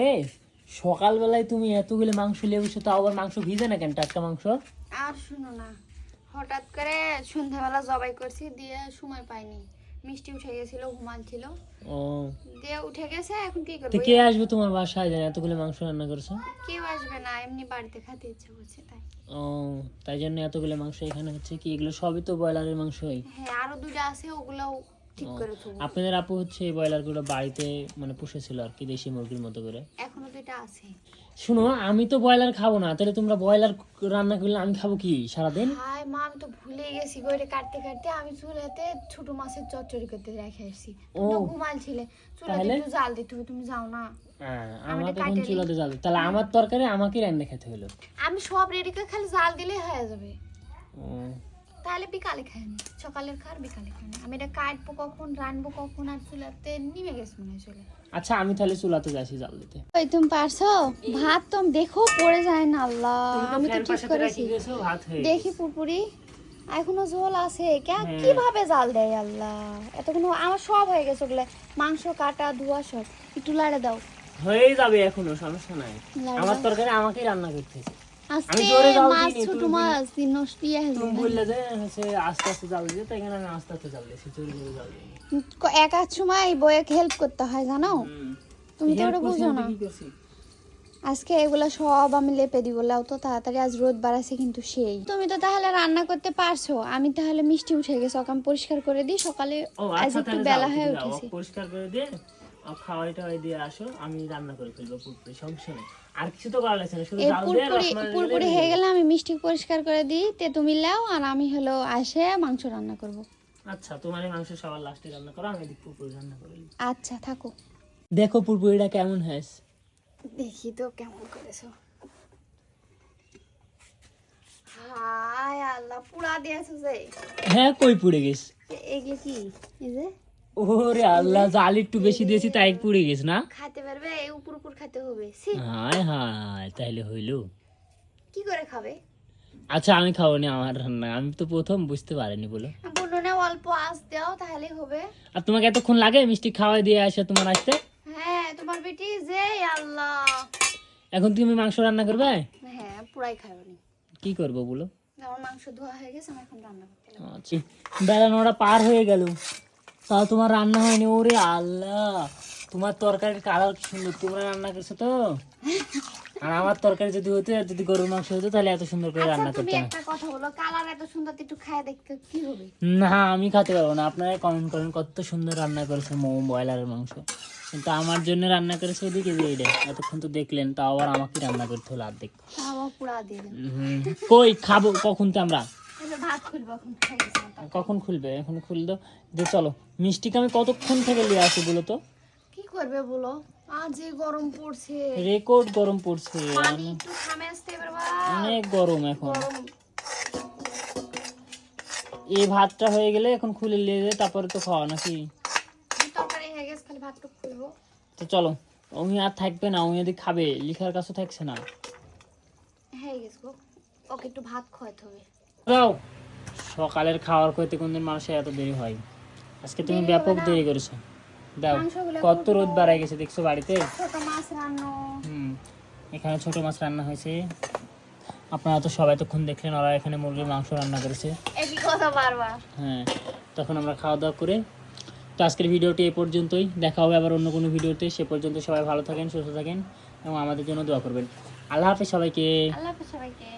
হয়ে সকালবেলায় তুমি এতগুলো মাংস নিয়ে বসে তাও আবার মাংস ভিজে না কেন টাটকা মাংস? আর শুনো না হঠাৎ করে সন্ধ্যাবেলা জবাই করছি দিয়ে সময় পাইনি। মিষ্টি উঠে গেছিল ঘুমাল ছিল ও। দিয়ে উঠে গেছে এখন কি তো করব কে আসবে তোমার বাসায় জানে এতগুলো মাংস রান্না করছ? কেউ আসবে না এমনি বাড়িতে খেতে ইচ্ছে করছে তাই। ও তাই জন্য এতগুলো মাংস এখানে হচ্ছে কি? এগুলো সবই তো ব্রয়লারের মাংসই? হ্যাঁ আরও দুটো আছে ওগুলোও ঠিক ও, করে থবো। আপনাদের আপু হচ্ছে এই ব্রয়লারগুলো বাড়িতে মানে পুষেছিল আর কি দেশি মুরগির মতো করে। এখনও দুটো আছে। শুনো আমি তো ব্রয়লার খাব না তাহলে তোমরা ব্রয়লার রান্না করলে আমি খাব কি সারাদিন? হাই মা আমি তো ভুলে গেছি গো এটা কাটতে কাটতে। আমি চুলাতে ছোট মাছের চচ্চড়ি করতে রেখে আসছি। ও। ঘুমাল ছিলে চুলাতে একটু জাল দিতে হবে তুমি যাও না। হ্যাঁ, আমি আমাকে এটা চুলাতে যাবে তাহলে আমার তরকারি আমাকে রান্না খেতে হলো। আমি সব রেডি করে খালি জাল দিলে হয়ে যাবে। তাহলে বিকালে খাই নি সকালের খার বিকালে খাই আমি। এটা কাটবো কখন রানবো কখন আর চুলাতে নিমে গেছে মনে হয় চলে। আচ্ছা আমি তাহলে চুলাতে যাচ্ছি জাল দিতে। ওই তুমি পারছ? ভাত তো দেখো পড়ে যায় না আল্লাহ। আমি তো ঠিক করেছি। দেখি পুরপুরি। এখনও ঝোল আছে কে? হ্যাঁ। কীভাবে জাল দেয় আল্লাহ? এতক্ষণ আমার সব হয়ে গেছে ওগুলো। মাংস কাটা ধোয়া সব। একটু লাড়ে দাও। হয়ে যাবে এখনও সমস্যা নাই। আমার তরকারি আমাকেই রান্না করতে হবে। আজকে মাছ ছোট মাছ নষ্ট তুমি বললে যে হচ্ছে আস্তে আস্তে জাল দিয়ে তাই আমি আস্তে আস্তে জাল দিয়েছি চুরি করে জাল এক এক সময় বইয়ে হেল্প করতে হয় জানো? তুমি তো ওটা বুঝো না। আজকে এগুলো সব আমি লেপে দিব লাও তো তাড়াতাড়ি আজ রোদ বাড়াছে কিন্তু সেই। তুমি তো তাহলে রান্না করতে পারছ আমি তাহলে মিষ্টি উঠে গেছে ওকে আমি পরিষ্কার করে দিই সকালে আজ আচ্ছা একটু বেলা হয়ে উঠেছে। পরিষ্কার করে খাওয়াই টাওয়াই দিয়ে আসো আমি রান্না করে ফেলব পুরপুরি সমস্যা নেই। আর কিছু তো করা লাগছে না শুধু জাল দিয়ে পুরপুরি রসমালাই পুরপুরি হয়ে গেলে আমি মিষ্টি পরিষ্কার করে দিই তে তুমি লাও আর আমি হলো আসে মাংস রান্না করব। আচ্ছা তোমার মাংস সবার লাস্টে রান্না করো আমি পুরপুরি রান্না করে আচ্ছা থাকো। দেখো পুরপুরিটা কেমন হয়েছে। দেখি তো কেমন করেছ। হাই আল্লাহ পুরা দিয়েছ যে। হ্যাঁ কই পুড়ে গেছে? এগুলো কি? এই যে? ওরে আল্লাহ জাল একটু বেশি দিয়েছি তাই পুড়ে গেছে না? খাতে পারবে এই উপর উপর খেতে হবে হায় হায় হইল। কি করে খাবে? আচ্ছা আমি খাব না আমার রান্না আমি তো প্রথম বুঝতে পারিনি বলো। বলল না অল্প আঁচ দাও তাহলে হবে। আর তোমাকে এতক্ষণ লাগে মিষ্টি খাওয়াই দিয়ে আসে তোমার আসতে? হ্যাঁ তোমার বেটি যে আল্লাহ। এখন তুমি মাংস রান্না করবে? হ্যাঁ পুরাই খাবে নি। কি করব বলো? আমার মাংস ধোয়া হয়ে গেছে আমি এখন রান্না করতে আচ্ছা বেলা নটা পার হয়ে গেল। তাও তোমার রান্না হয়নি ওরে আল্লাহ। তোমার তরকারির কালার কি সুন্দর তোমরা রান্না করছ তো? আর আমার তরকারি যদি হতো আর যদি গরুর মাংস হতো তাহলে এত সুন্দর করে রান্না করতে একটা কথা বলো কালার এত সুন্দর একটু খায় দেখতে কি হবে? না আমি খেতে পারব না। আপনারা কমেন্ট করেন কত সুন্দর রান্না করেছে মোমো ব্রয়লারের মাংস। কিন্তু আমার জন্য রান্না করেছে এদিকে যে এটা এতক্ষণ তো দেখলেন তাও আবার আমাকে রান্না করতে হলো পুরা হুম, কই খাব কখন তো আমরা? কখন খুলবে? এখন খুলে দাও যে চলো মিষ্টিকে আমি কতক্ষণ থেকে নিয়ে আসি বলো তো? কি করবে বলো? আজ গরম পড়ছে। রেকর্ড গরম পড়ছে। পানি একটু থামে আসতে এবার অনেক গরম এখন। এই ভাতটা হয়ে গেলে এখন খুলে নিয়ে যায় তারপরে তো খাওয়া নাকি? তরকারি হয়ে গেছে খালি ভাতটা খুলবো। তো চলো উনি আর থাকবে না উনি যদি খাবে লিখার কাছে থাকছে না। হয়ে গেছে গো। ওকে একটু ভাত খাওয়াতে হবে। দাও। সকালের খাওয়ার করতে কোনদিন মানুষের এত দেরি হয়? আজকে তুমি ব্যাপক দেরি করেছ। দাও। কত রোদ বাড়ায় গেছে দেখছ বাড়িতে? হুম। এখানে ছোট মাছ রান্না হয়েছে। আপনারা তো সবাই তখন দেখলেন ওরা এখানে মুরগির মাংস রান্না করেছে। একই কথা বারবার। হ্যাঁ তখন আমরা খাওয়া দাওয়া করে তো আজকের ভিডিওটি এই পর্যন্তই। দেখা হবে আবার অন্য কোনো ভিডিওতে। সে পর্যন্ত সবাই ভালো থাকেন সুস্থ থাকেন এবং আমাদের জন্য দোয়া করবেন। আল্লাহ হাফেজ সবাইকে। আল্লাহ হাফেজ সবাইকে।